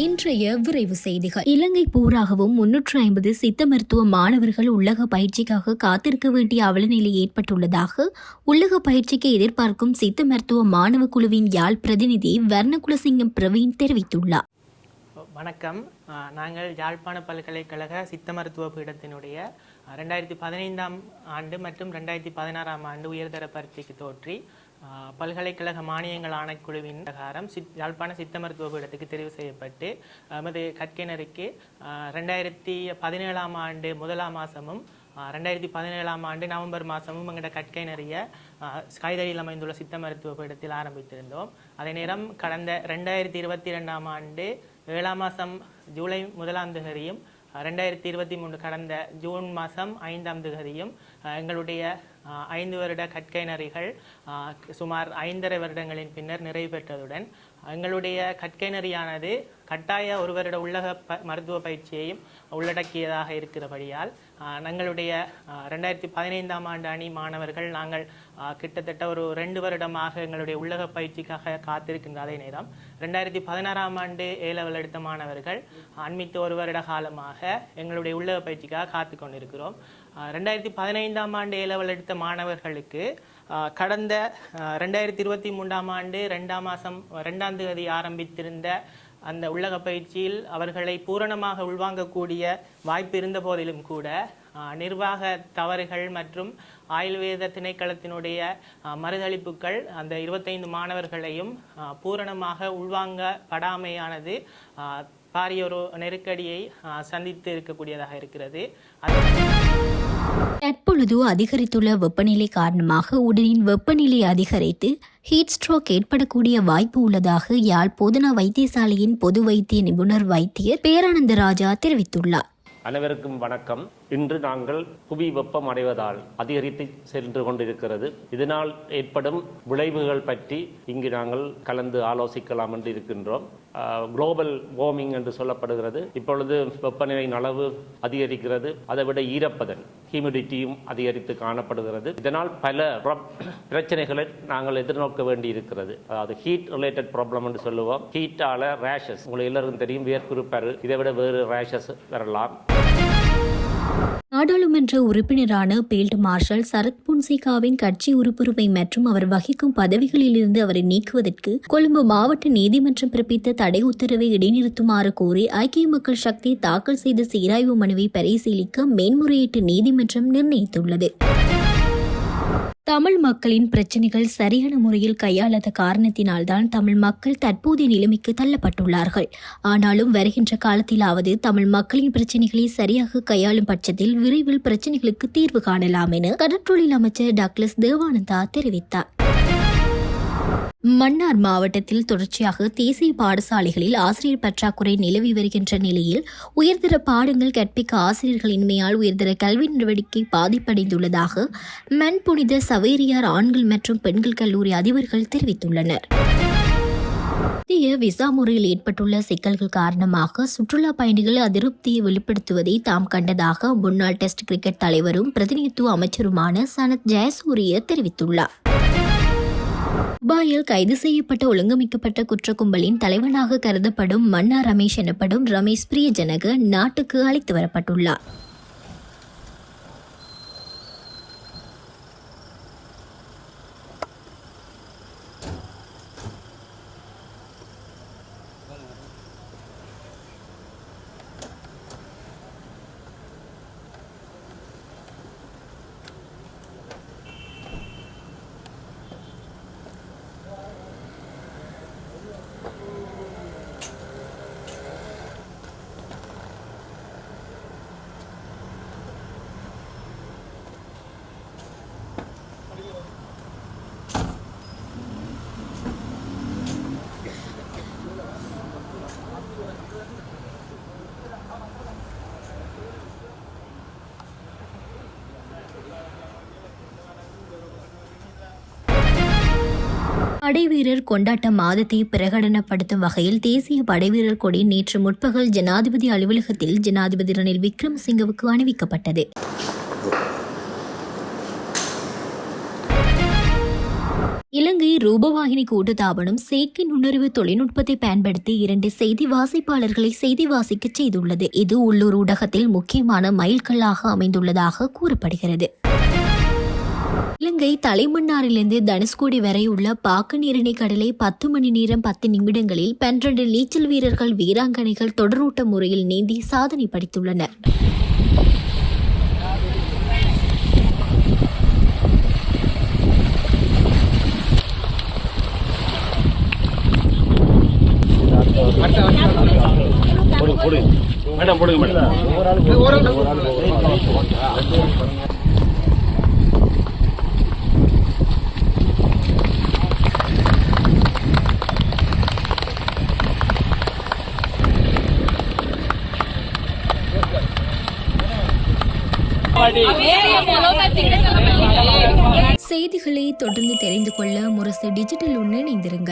இன்றைய விரைவு செய்திகள். இலங்கை பூராகவும் முன்னூற்று ஐம்பது சித்த மருத்துவ மாணவர்கள் உள்ளக பயிற்சிக்காக காத்திருக்க வேண்டிய அவலநிலை ஏற்பட்டுள்ளதாக உள்ளக பயிற்சிக்கு எதிர்பார்க்கும் சித்த மருத்துவ மாணவ குழுவின் யாழ் பிரதிநிதி வர்ணகுலசிங்கம் பிரவீன் தெரிவித்துள்ளார். வணக்கம். நாங்கள் யாழ்ப்பாண பல்கலைக்கழக சித்த மருத்துவ பீடத்தினுடைய ரெண்டாயிரத்தி பதினைந்தாம் ஆண்டு மற்றும் ரெண்டாயிரத்தி பதினாறாம் ஆண்டு உயர்தர பரீட்சைக்கு தோற்றி பல்கலைக்கழக மானியங்கள் ஆணைக்குழுவின் பிரகாரம் சித் யாழ்ப்பாண சித்த மருத்துவ பீடத்துக்கு தெரிவு செய்யப்பட்டு எமது கற்கிணருக்கு ரெண்டாயிரத்தி பதினேழாம் ஆண்டு முதலாம் மாதமும் ரெண்டாயிரத்தி பதினேழாம் ஆண்டு நவம்பர் மாதமும் எங்களோட கற்கை நிறைய அமைந்துள்ள சித்த மருத்துவ பீடத்தில் ஆரம்பித்திருந்தோம். அதே நேரம் கடந்த ரெண்டாயிரத்தி இருபத்தி ரெண்டாம் ஆண்டு ஏழாம் மாதம் ஜூலை முதலாம் தேதியும் ரெண்டாயிரத்தி இருபத்தி மூணு கடந்த ஜூன் மாதம் ஐந்தாம் தேதியும் எங்களுடைய அஹ், ஐந்து வருட கற்கை நெறிகள் சுமார் ஐந்தரை வருடங்களின் பின்னர் நிறைவு பெற்றதுடன் எங்களுடைய கற்கை நெறியானது கட்டாய ஒரு வருட உள்ளக ப மருத்துவ பயிற்சியையும் உள்ளடக்கியதாக இருக்கிறபடியால் அஹ், எங்களுடைய ரெண்டாயிரத்தி பதினைந்தாம் ஆண்டு அணி மாணவர்கள் நாங்கள் கிட்டத்தட்ட ஒரு ரெண்டு வருடமாக எங்களுடைய உள்ளக பயிற்சிக்காக காத்திருக்கின்ற அதே நேரம் ரெண்டாயிரத்தி பதினாறாம் ஆண்டு ஏ லெவல் எடுத்த மாணவர்கள் அண்மித்த ஒரு வருட காலமாக எங்களுடைய உள்ளக பயிற்சிக்காக காத்து கொண்டிருக்கிறோம். ரெண்டாயிரத்தி பதினைந்தாம் ஆண்டு ஏ லெவல் எடுத்த மாணவர்களுக்கு கடந்த ரெண்டாயிரத்தி இருபத்தி மூன்றாம் ஆண்டு ரெண்டாம் மாதம் ரெண்டாம் தேதி ஆரம்பித்திருந்த அந்த உள்ளக பயிற்சியில் அவர்களை பூரணமாக உள்வாங்கக்கூடிய வாய்ப்பு இருந்த போதிலும் கூட நிர்வாக தவறுகள் மற்றும் ஆயுர்வேத திணைக்களத்தினுடைய மறுதளிப்புகள் அந்த இருபத்தைந்து மாணவர்களையும் பூரணமாக உள்வாங்கப்படாமையானது அஹ், பாரிய ஒரு நெருக்கடியை சந்தித்து இருக்கக்கூடியதாக இருக்கிறது. அது தற்பொழுது அதிகரித்துள்ள வெப்பநிலை காரணமாக உடலின் வெப்பநிலை அதிகரித்து ஹீட் ஸ்ட்ரோக் ஏற்படக்கூடிய வாய்ப்பு உள்ளதாக யாழ் போதனா வைத்தியசாலையின் பொது வைத்திய நிபுணர் வைத்தியர் பேரானந்த ராஜா தெரிவித்துள்ளார். அனைவருக்கும் வணக்கம். இன்று நாங்கள் புவி வெப்பம் அடைவதால் அதிகரித்து சென்று கொண்டிருக்கிறது. இதனால் ஏற்படும் விளைவுகள் பற்றி இங்கு நாங்கள் கலந்து ஆலோசிக்கலாம் என்று இருக்கின்றோம். குளோபல் வார்மிங் என்று சொல்லப்படுகிறது. இப்பொழுது வெப்பநிலையின் அளவு அதிகரிக்கிறது. அதை விட ஈரப்பதன் ஹியூமிடிட்டியும் அதிகரித்து காணப்படுகிறது. இதனால் பல பிரச்சனைகளை நாங்கள் எதிர்நோக்க வேண்டி இருக்கிறது அதாவது ஹீட் ரிலேட்டட் ப்ராப்ளம் என்று சொல்லுவோம். ஹீட்டால ரேஷஸ் உங்களுக்கு எல்லாருக்கும் தெரியும் வேர்க்குறிப்பார். இதை விட வேறு ரேஷஸ் வரலாம். நாடாளுமன்ற உறுப்பினரான பீல்ட் மார்ஷல் சரத் புன்சிகாவின் கட்சி உறுப்புரிமை மற்றும் அவர் வகிக்கும் பதவிகளிலிருந்து அவரை நீக்குவதற்கு கொழும்பு மாவட்ட நீதிமன்றம் பிறப்பித்த தடை உத்தரவை இடைநிறுத்துமாறு கோரி ஐக்கிய மக்கள் சக்தி தாக்கல் செய்த சீராய்வு மனுவை பரிசீலிக்க மேன்முறையீட்டு நீதிமன்றம் நிர்ணயித்துள்ளது. தமிழ் மக்களின் பிரச்சனைகள் சரியான முறையில் கையாளாத காரணத்தினால்தான் தமிழ் மக்கள் தற்போதைய நிலைமைக்கு தள்ளப்பட்டுள்ளார்கள். ஆனாலும் வருகின்ற காலத்திலாவது தமிழ் மக்களின் பிரச்சனைகளை சரியாக கையாளும் பட்சத்தில் விரைவில் பிரச்சனைகளுக்கு தீர்வு காணலாம் என கடற்றொழில் அமைச்சர் டாக்லஸ் தேவானந்தா தெரிவித்தார். மன்னார் மாவட்டத்தில் தொடர்ச்சியாக தேசிய பாடசாலைகளில் ஆசிரியர் பற்றாக்குறை நிலவி வருகின்ற நிலையில் உயர்தர பாடங்கள் கற்பிக்க ஆசிரியர்களின்மையால் உயர்தர கல்வி நடவடிக்கை பாதிப்படைந்துள்ளதாக மண்புனித சவேரியார் ஆண்கள் மற்றும் பெண்கள் கல்லூரி அதிபர்கள் தெரிவித்துள்ளனர். இந்திய விசா முறையில் ஏற்பட்டுள்ள சிக்கல்கள் காரணமாக சுற்றுலா பயணிகள் அதிருப்தியை வெளிப்படுத்துவதை தாம் கண்டதாக முன்னாள் டெஸ்ட் கிரிக்கெட் தலைவரும் பிரதிநிதித்துவ அமைச்சருமான சனத் ஜெயசூரிய தெரிவித்துள்ளார். துபாயில் கைது செய்யப்பட்ட ஒழுங்கமைக்கப்பட்ட குற்ற கும்பலின் தலைவனாக கருதப்படும் மன்னா ரமேஷ் எனப்படும் ரமேஷ் பிரியஜனக நாட்டுக்கு அழைத்து வரப்பட்டுள்ளார். படைவீரர் கொண்டாட்ட மாதத்தை பிரகடனப்படுத்தும் வகையில் தேசிய படைவீரர் கொடி நேற்று முற்பகல் ஜனாதிபதி அலுவலகத்தில் ஜனாதிபதி ரணில் விக்ரமசிங்கவுக்கு அணிவிக்கப்பட்டது. இலங்கை ரூபவாகினி கூட்டுத்தாபனம் செயற்கை நுண்ணறிவு தொழில்நுட்பத்தை பயன்படுத்தி இரண்டு செய்தி வாசிப்பாளர்களை செய்தி வாசிக்க செய்துள்ளது. இது உள்ளூர் ஊடகத்தில் முக்கியமான மைல்கல்லாக அமைந்துள்ளதாக கூறப்படுகிறது. இலங்கை தலைமன்னாரிலிருந்து தனுஷ்கோடி வரை உள்ள பாக்கு நீரிணை கடலை பத்து மணி நேரம் பத்து நிமிடங்களில் பன்னிரண்டு நீச்சல் வீரர்கள் வீராங்கனைகள் தொடரூட்ட முறையில் நீந்தி சாதனை படைத்துள்ளனர். மேடம் போடுங்க மேடம். செய்திகளை தொடர்ந்து தெரிந்து கொள்ள முரசு டிஜிட்டல் ஒன்று இணைந்திருங்கள்.